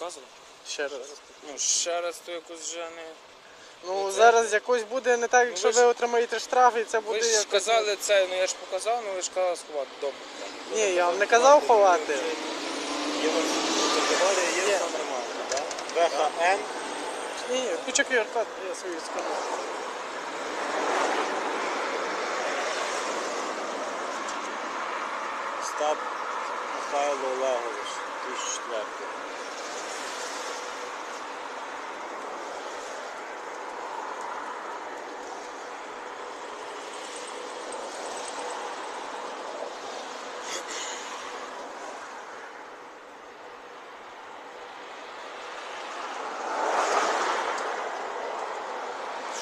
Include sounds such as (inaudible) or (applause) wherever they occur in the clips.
показував? Ще раз. Ну, ще раз то якось вже не. Ну Ну, це- зараз якось буде не так, якщо ви ви ж- отримаєте штраф і це буде Ви ж якось... казали це, ну я ж показав, ну ви ж казали сховати. Добре. Ні, я вам не казав ховати. Є у вас категорія, є все нормально, так? ВХН. Ні, ні, куча QR-код, я свою скажу. Остап Михайло Олегович, 2004.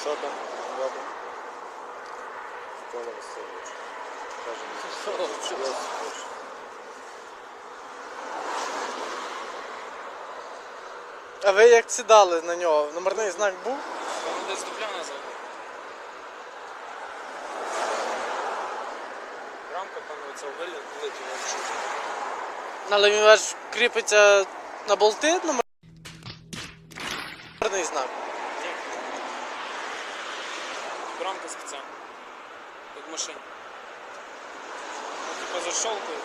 Що там робимо? Микола Васильович. Каже, (laughs) Йосипович. А ви як сідали на нього? Номерний знак був? Там десь дупля назад. Рамка, це виліт, вилетіла. Але він ваш кріпиться на болти номерний знак. Ні. Рамка спеціальна. Як в машині. Ну, типа защолкують.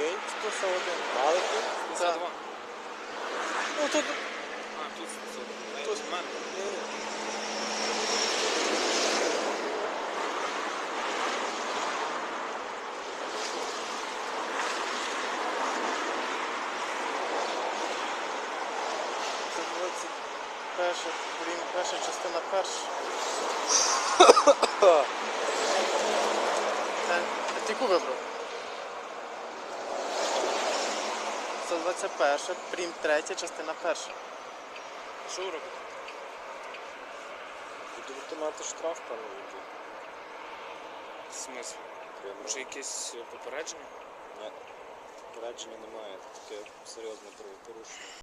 окей. Што се оде? Малко. Да. Ну тут... А, тут се оде. Тут се оде. перша, блін, перша частина перша. Та, ти яку вибрав? Це 21, прим 3, частина перша. Що ви робите? Будете мати штраф, пане Вікі? В смислі? Прямо. Може якесь е, попередження? Ні. Попередження немає. Таке серйозне правопорушення.